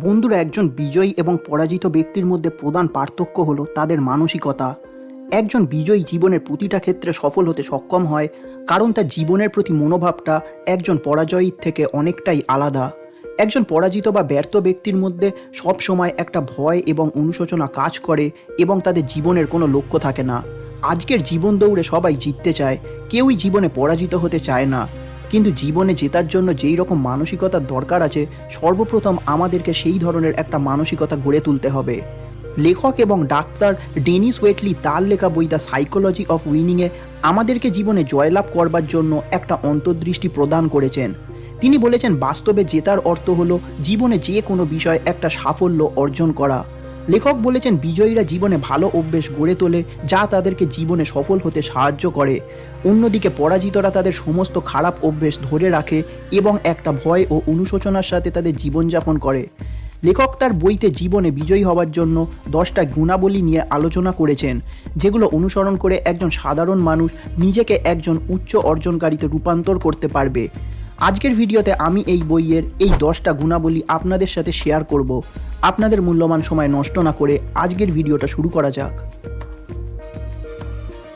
বন্ধুরা একজন বিজয়ী এবং পরাজিত ব্যক্তির মধ্যে প্রধান পার্থক্য হলো তাদের মানসিকতা। একজন বিজয়ী জীবনের প্রতিটা ক্ষেত্রে সফল হতে সক্ষম হয়, কারণ তার জীবনের প্রতি মনোভাবটা একজন পরাজয়ীর থেকে অনেকটাই আলাদা। একজন পরাজিত বা ব্যর্থ ব্যক্তির মধ্যে সব সময় একটা ভয় এবং অনুশোচনা কাজ করে এবং তাদের জীবনের কোনো লক্ষ্য থাকে না। আজকের জীবন দৌড়ে সবাই জিততে চায়, কেউই জীবনে পরাজিত হতে চায় না। কিন্তু জীবনে জেতার জন্য যেই রকম মানসিকতার দরকার আছে, সর্বপ্রথম আমাদেরকে সেই ধরনের একটা মানসিকতা গড়ে তুলতে হবে। লেখক এবং ডাক্তার ডেনিস ওয়েটলি তার লেখা বই দ্য সাইকোলজি অফ উইনিংয়ে আমাদেরকে জীবনে জয়লাভ করবার জন্য একটা অন্তর্দৃষ্টি প্রদান করেছেন। তিনি বলেছেন, বাস্তবে জেতার অর্থ হলো জীবনে যে কোনো বিষয় একটা সাফল্য অর্জন করা। লেখক বলেছেন, বিজয়ীরা জীবনে ভালো অভ্যেস গড়ে তোলে যা তাদেরকে জীবনে সফল হতে সাহায্য করে। অন্যদিকে পরাজিতরা তাদের সমস্ত খারাপ অভ্যেস ধরে রাখে এবং একটা ভয় ও অনুশোচনার সাথে তাদের জীবনযাপন করে। লেখক তার বইতে জীবনে বিজয়ী হওয়ার জন্য দশটা গুণাবলী নিয়ে আলোচনা করেছেন, যেগুলো অনুসরণ করে একজন সাধারণ মানুষ নিজেকে একজন উচ্চ অর্জনকারীতে রূপান্তর করতে পারবে। আজকের ভিডিওতে আমি এই বইয়ের এই দশটা গুণাবলী আপনাদের সাথে শেয়ার করব। আপনাদের মূল্যবান সময় নষ্ট না করে আজকের ভিডিওটা শুরু করা যাক।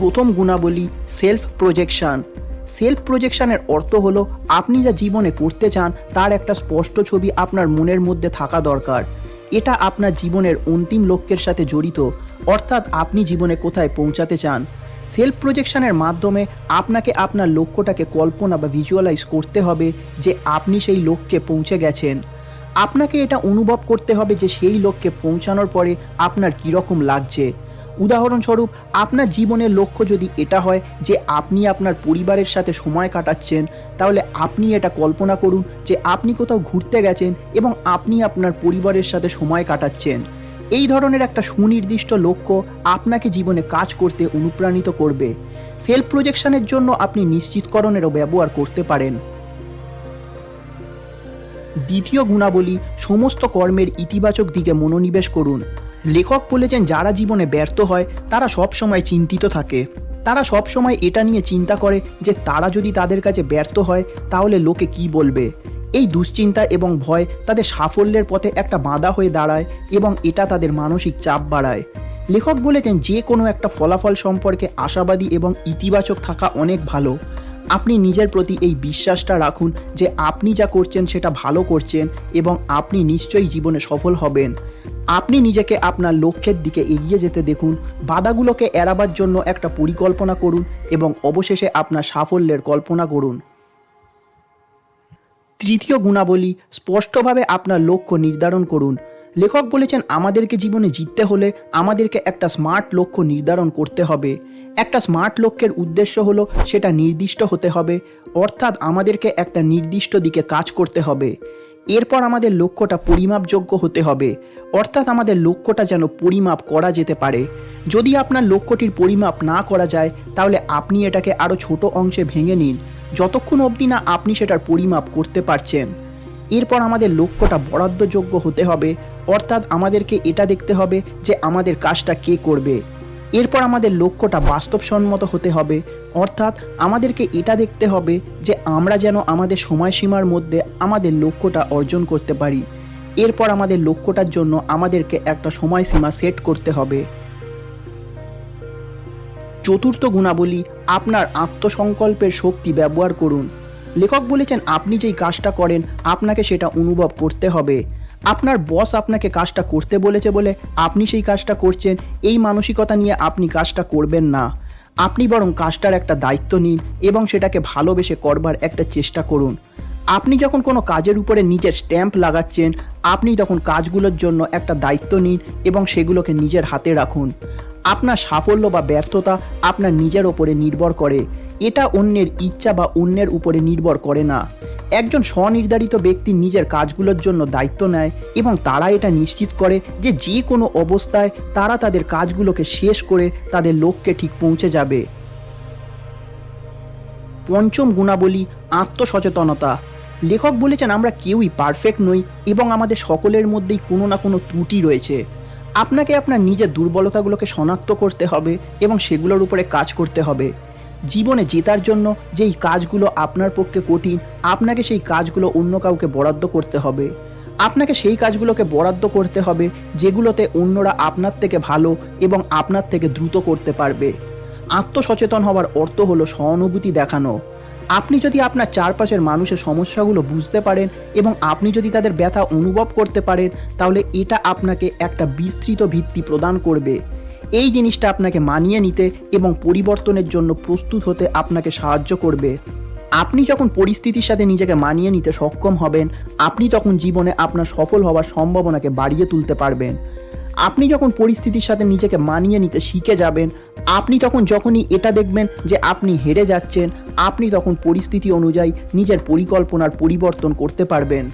প্রথম গুণাবলী সেলফ প্রজেকশন সেলফ প্রজেকশনের অর্থ হলো, আপনি যা জীবনে করতে চান, তার একটা স্পষ্ট ছবি আপনার মনের মধ্যে থাকা দরকার। এটা আপনার জীবনের অন্তিম লক্ষ্যের সাথে জড়িত। অর্থাৎ আপনি জীবনে কোথায় পৌঁছাতে চান। সেলফ প্রজেকশনের মাধ্যমে আপনাকে আপনার লক্ষ্যটাকে কল্পনা বা ভিজুয়ালাইজ করতে হবে যে আপনি সেই লক্ষ্যে পৌঁছে গেছেন। আপনাকে এটা অনুভব করতে হবে যে সেই লক্ষ্যে পৌঁছানোর পরে আপনার কীরকম লাগছে। উদাহরণস্বরূপ, আপনার জীবনের লক্ষ্য যদি এটা হয় যে আপনি আপনার পরিবারের সাথে সময় কাটাচ্ছেন, তাহলে আপনি এটা কল্পনা করুন যে আপনি কোথাও ঘুরতে গেছেন এবং আপনি আপনার পরিবারের সাথে সময় কাটাচ্ছেন। এই ধরনের একটা সুনির্দিষ্ট লক্ষ্য আপনাকে জীবনে কাজ করতে অনুপ্রাণিত করবে। সেলফ প্রজেকশনের জন্য আপনি নিশ্চিতকরণেরও ব্যবহার করতে পারেন। দ্বিতীয় গুণাবলী, সমস্ত কর্মের ইতিবাচক দিকে মনোনিবেশ করুন। লেখক বলেছেন, যারা জীবনে ব্যর্থ হয়, তারা সব সময় চিন্তিত থাকে। তারা সব সময় এটা নিয়ে চিন্তা করে যে, তারা যদি তাদের কাছে ব্যর্থ হয়, তাহলে লোকে কি বলবে? এই দুশ্চিন্তা এবং ভয় তাদের সাফল্যের পথে একটা বাঁধা হয়ে দাঁড়ায় এবং এটা তাদের মানসিক চাপ বাড়ায়। লেখক বলেছেন, যে কোনো একটা ফলাফল সম্পর্কে আশাবাদী এবং ইতিবাচক থাকা অনেক ভালো। আপনি নিজের প্রতি এই বিশ্বাসটা রাখুন যে আপনি যা করছেন সেটা ভালো করছেন এবং আপনি নিশ্চয়ই জীবনে সফল হবেন। আপনি নিজেকে আপনার লক্ষ্যের দিকে এগিয়ে যেতে দেখুন, বাধাগুলোকে এড়াবার জন্য একটা পরিকল্পনা করুন এবং অবশেষে আপনার সাফল্যের কল্পনা করুন। তৃতীয় গুণাবলী, স্পষ্টভাবে আপনার লক্ষ্য নির্ধারণ করুন। লেখক বলেছেন, আমাদেরকে জীবনে জিততে হলে আমাদেরকে একটা স্মার্ট লক্ষ্য নির্ধারণ করতে হবে। একটা স্মার্ট লক্ষ্যের উদ্দেশ্য হলো সেটা নির্দিষ্ট হতে হবে, অর্থাৎ আমাদেরকে একটা নির্দিষ্ট দিকে কাজ করতে হবে। এরপর আমাদের লক্ষ্যটা পরিমাপযোগ্য হতে হবে, অর্থাৎ আমাদের লক্ষ্যটা যেন পরিমাপ করা যেতে পারে। যদি আপনার লক্ষ্যটির পরিমাপ না করা যায়, তাহলে আপনি এটাকে আরও ছোট অংশে ভেঙে নিন। যতক্ষণ অবধি না আপনি সেটার পরিমাপ করতে পারছেন। এরপর আমাদের লক্ষ্যটা বরাদ্দযোগ্য হতে হবে অর্থাৎ আমাদেরকে এটা দেখতে হবে যে আমাদের কাজটা কে করবে। এরপর আমাদের লক্ষ্যটা বাস্তবসম্মত হতে হবে। অর্থাৎ আমাদেরকে এটা দেখতে হবে যে আমরা যেন আমাদের সময়সীমার মধ্যে আমাদের লক্ষ্যটা অর্জন করতে পারি। এরপর আমাদের লক্ষ্যটার জন্য আমাদেরকে একটা সময়সীমা সেট করতে হবে। চতুর্থ গুণাবলী, আপনার আত্মসংকল্পের শক্তি ব্যবহার করুন। লেখক বলেছেন, আপনি যেই কাজটা করেন, আপনাকে সেটা অনুভব করতে হবে। আপনার বস আপনাকে কাজটা করতে বলেছে বলে আপনি সেই কাজটা করছেন, এই মানসিকতা নিয়ে আপনি কাজটা করবেন না। আপনি বরং কাজটার একটা দায়িত্ব নিন এবং সেটাকে ভালোবেসে করবার একটা চেষ্টা করুন। আপনি যখন কোনো কাজের উপরে নিজের স্ট্যাম্প লাগাচ্ছেন, আপনি তখন কাজগুলোর জন্য একটা দায়িত্ব নিন এবং সেগুলোকে নিজের হাতে রাখুন। আপনার সাফল্য বা ব্যর্থতা আপনার নিজের ওপরে নির্ভর করে। এটা অন্যের ইচ্ছা বা অন্যের উপরে নির্ভর করে না। একজন স্বনির্ধারিত ব্যক্তি নিজের কাজগুলোর জন্য দায়িত্ব নেয় এবং তারা এটা নিশ্চিত করে যে যে কোনো অবস্থায় তারা তাদের কাজগুলোকে শেষ করে তাদের লক্ষ্যে ঠিক পৌঁছে যাবে। পঞ্চম গুণাবলী, আত্মসচেতনতা। লেখক বলেছেন, আমরা কেউই পারফেক্ট নই এবং আমাদের সকলের মধ্যেই কোনো না কোনো ত্রুটি রয়েছে। আপনাকে আপনার নিজের দুর্বলতাগুলোকে শনাক্ত করতে হবে এবং সেগুলোর উপরে কাজ করতে হবে। জীবনে জেতার জন্য যেই কাজগুলো আপনার পক্ষে কঠিন, আপনাকে সেই কাজগুলো অন্য কাউকে বরাদ্দ করতে হবে। আপনাকে সেই কাজগুলোকে বরাদ্দ করতে হবে যেগুলোতে অন্যরা আপনার থেকে ভালো এবং আপনার থেকে দ্রুত করতে পারবে। আত্মসচেতন হওয়ার অর্থ হলো সহানুভূতি দেখানো। আপনি যদি আপনার চারপাশের মানুষের সমস্যাগুলো বুঝতে পারেন এবং আপনি যদি তাদের ব্যথা অনুভব করতে পারেন, তাহলে এটা আপনাকে একটা বিস্তৃত ভিত্তি প্রদান করবে। এই জিনিসটা আপনাকে মানিয়ে নিতে এবং পরিবর্তনের জন্য প্রস্তুত হতে আপনাকে সাহায্য করবে। আপনি যখন পরিস্থিতির সাথে নিজেকে মানিয়ে নিতে সক্ষম হবেন, আপনি তখন জীবনে আপনার সফল হওয়ার সম্ভাবনাকে বাড়িয়ে তুলতে পারবেন। আপনি যখন পরিস্থিতির সাথে নিজেকে মানিয়ে নিতে শিখে যাবেন, আপনি তখন যখনই এটা দেখবেন যে আপনি হেরে যাচ্ছেন, আপনি তখন পরিস্থিতি অনুযায়ী নিজের পরিকল্পনার পরিবর্তন করতে পারবেন।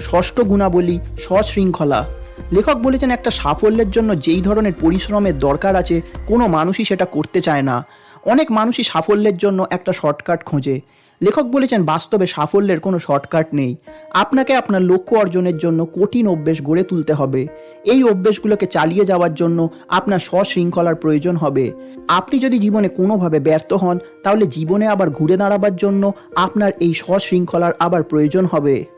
ষষ্ঠ গুণাবলী, সশৃঙ্খলা। লেখক বলেছেন একটা সাফল্যের জন্য যেই ধরনের পরিশ্রমের দরকার আছে, কোনো মানুষই সেটা করতে চায় না। অনেক মানুষই সাফল্যের জন্য একটা শর্টকাট খোঁজে। লেখক বলেছেন, বাস্তবে সাফল্যের কোনো শর্টকাট নেই। আপনাকে আপনার লক্ষ্য অর্জনের জন্য কঠিন অভ্যেস গড়ে তুলতে হবে। এই অভ্যেসগুলোকে চালিয়ে যাওয়ার জন্য আপনার সশৃঙ্খলার প্রয়োজন হবে। আপনি যদি জীবনে কোনোভাবে ব্যর্থ হন, তাহলে জীবনে আবার ঘুরে দাঁড়াবার জন্য আপনার এই সশৃঙ্খলার আবার প্রয়োজন হবে।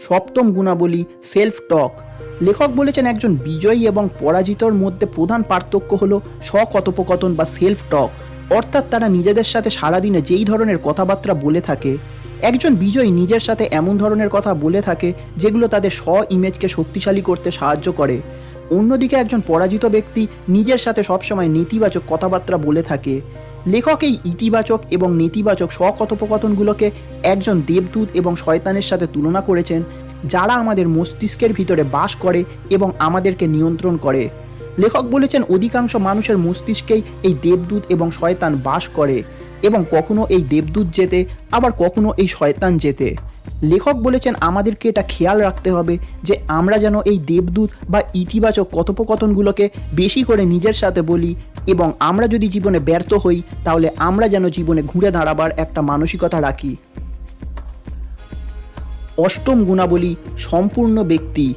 সপ্তম গুণাবলী সেলফ টক লেখক বলেছেন, একজন বিজয়ী এবং পরাজিতর মধ্যে প্রধান পার্থক্য হলো স্বকথোপকথন বা সেলফ টক অর্থাৎ তারা নিজেদের সাথে সারাদিনে যেই ধরনের কথাবার্তা বলে থাকে, একজন বিজয়ী নিজের সাথে এমন ধরনের কথা বলে থাকে, যেগুলো তাদের স্ব ইমেজকে শক্তিশালী করতে সাহায্য করে। অন্যদিকে একজন পরাজিত ব্যক্তি নিজের সাথে সবসময় নেতিবাচক কথাবার্তা বলে থাকে। লেখক এই ইতিবাচক এবং নেতিবাচক স্বকথোপকথনগুলোকে একজন দেবদূত এবং শয়তানের সাথে তুলনা করেছেন, যারা আমাদের মস্তিষ্কের ভিতরে বাস করে এবং আমাদেরকে নিয়ন্ত্রণ করে। লেখক বলেছেন, অধিকাংশ মানুষের মস্তিষ্কেই এই দেবদূত এবং শয়তান বাস করে এবং কখনো এই দেবদূত যেতে, আবার কখনো এই শয়তান যেতে। লেখক বলেছেন আমাদেরকে এটা খেয়াল রাখতে হবে যে আমরা যেন এই দেবদূত বা ইতিবাচক কথোপকথনগুলোকে বেশি করে নিজের সাথে বলি এবং আমরা যদি জীবনে ব্যর্থ হই, তাহলে আমরা যেন জীবনে ঘুরে দাঁড়াবার একটা মানসিকতা রাখি। অষ্টম গুণাবলী, সম্পূর্ণ ব্যক্তি।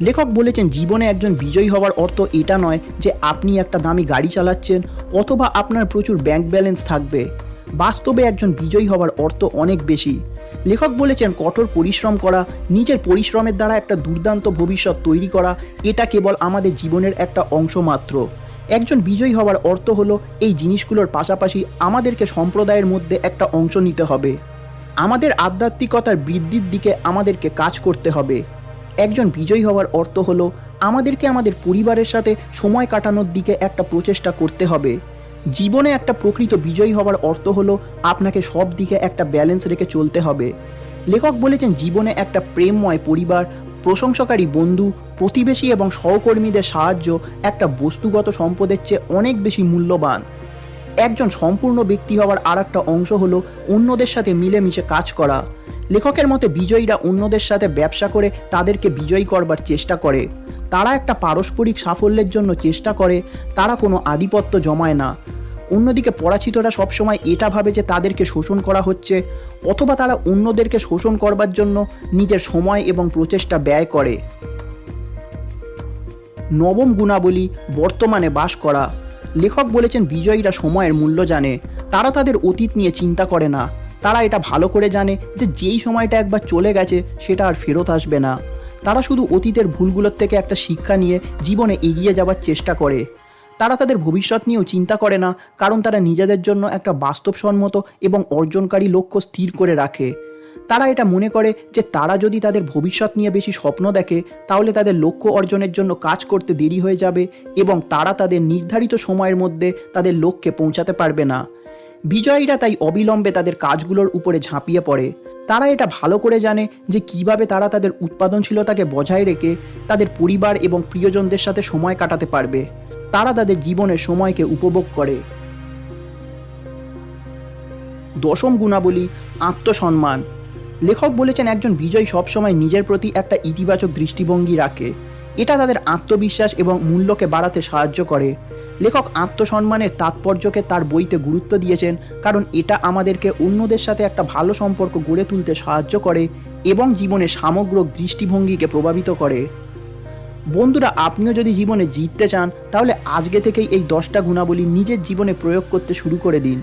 লেখক বলেছেন, জীবনে একজন বিজয়ী হওয়ার অর্থ এটা নয় যে আপনি একটা দামি গাড়ি চালাচ্ছেন অথবা আপনার প্রচুর ব্যাংক ব্যালেন্স থাকবে। বাস্তবে একজন বিজয়ী হওয়ার অর্থ অনেক বেশি। লেখক বলেছেন, কঠোর পরিশ্রম করা, নিজের পরিশ্রমের দ্বারা একটা দুর্দান্ত ভবিষ্যৎ তৈরি করা, এটা কেবল আমাদের জীবনের একটা অংশ মাত্র। একজন বিজয়ী হওয়ার অর্থ হলো, এই জিনিসগুলোর পাশাপাশি আমাদেরকে সম্প্রদায়ের মধ্যে একটা অংশ নিতে হবে। আমাদের আধ্যাত্মিকতার বৃদ্ধির দিকে আমাদেরকে কাজ করতে হবে। একজন বিজয়ী হওয়ার অর্থ হলো, আমাদেরকে আমাদের পরিবারের সাথে সময় কাটানোর দিকে একটা প্রচেষ্টা করতে হবে। জীবনে একটা প্রকৃত বিজয়ী হওয়ার অর্থ হলো আপনাকে সব দিকে একটা ব্যালেন্স রেখে চলতে হবে। লেখক বলেছেন, জীবনে একটা প্রেমময় পরিবার, প্রশংসাকারী বন্ধু, প্রতিবেশী এবং সহকর্মীদের সাহায্য একটা বস্তুগত সম্পদের চেয়ে অনেক বেশি মূল্যবান। একজন সম্পূর্ণ ব্যক্তি হওয়ার আর একটা অংশ হলো অন্যদের সাথে মিলেমিশে কাজ করা। লেখকের মতে বিজয়ীরা অন্যদের সাথে ব্যবসা করে তাদেরকে বিজয়ী করবার চেষ্টা করে। তারা একটা পারস্পরিক সাফল্যের জন্য চেষ্টা করে, তারা কোনো আধিপত্য জমায় না। অন্যদিকে পরাচিতরা সবসময় এটা ভাবে যে তাদেরকে শোষণ করা হচ্ছে, অথবা তারা অন্যদেরকে শোষণ করবার জন্য নিজের সময় এবং প্রচেষ্টা ব্যয় করে। নবম গুণাবলী, বর্তমানে বাস করা। লেখক বলেছেন বিজয়ীরা সময়ের মূল্য জানে, তারা তাদের অতীত নিয়ে চিন্তা করে না। তারা এটা ভালো করে জানে যে যেই সময়টা একবার চলে গেছে, সেটা আর ফেরত আসবে না। তারা শুধু অতীতের ভুলগুলোর থেকে একটা শিক্ষা নিয়ে জীবনে এগিয়ে যাওয়ার চেষ্টা করে। তারা তাদের ভবিষ্যৎ নিয়েও চিন্তা করে না, কারণ তারা নিজেদের জন্য একটা বাস্তবসম্মত এবং অর্জনকারী লক্ষ্য স্থির করে রাখে। তারা এটা মনে করে যে তারা যদি তাদের ভবিষ্যৎ নিয়ে বেশি স্বপ্ন দেখে, তাহলে তাদের লক্ষ্য অর্জনের জন্য কাজ করতে দেরি হয়ে যাবে এবং তারা তাদের নির্ধারিত সময়ের মধ্যে তাদের লক্ষ্যে পৌঁছাতে পারবে না। বিজয়ীরা তাই অবিলম্বে তাদের কাজগুলোর উপরে ঝাঁপিয়ে পড়ে। তারা এটা ভালো করে জানে যে কীভাবে তারা তাদের উৎপাদনশীলতাকে বজায় রেখে তাদের পরিবার এবং প্রিয়জনদের সাথে সময় কাটাতে পারবে। তারা তাদের জীবনের সময়কে উপভোগ করে। দশম গুণাবলী, আত্মসম্মান। লেখক বলেছেন একজন বিজয়ী সবসময় নিজের প্রতি একটা ইতিবাচক দৃষ্টিভঙ্গি রাখে। এটা তাদের আত্মবিশ্বাস এবং মূল্যকে বাড়াতে সাহায্য করে। লেখক আত্মসম্মানের তাৎপর্যকে তার বইতে গুরুত্ব দিয়েছেন কারণ এটা আমাদেরকে অন্যদের সাথে একটা ভালো সম্পর্ক গড়ে তুলতে সাহায্য করে এবং জীবনে সামগ্রিক দৃষ্টিভঙ্গিকে প্রভাবিত করে। বন্ধুরা, আপনিও যদি জীবনে জিততে চান, তাহলে আজকে থেকেই এই দশটা গুণাবলী নিজের জীবনে প্রয়োগ করতে শুরু করে দিন।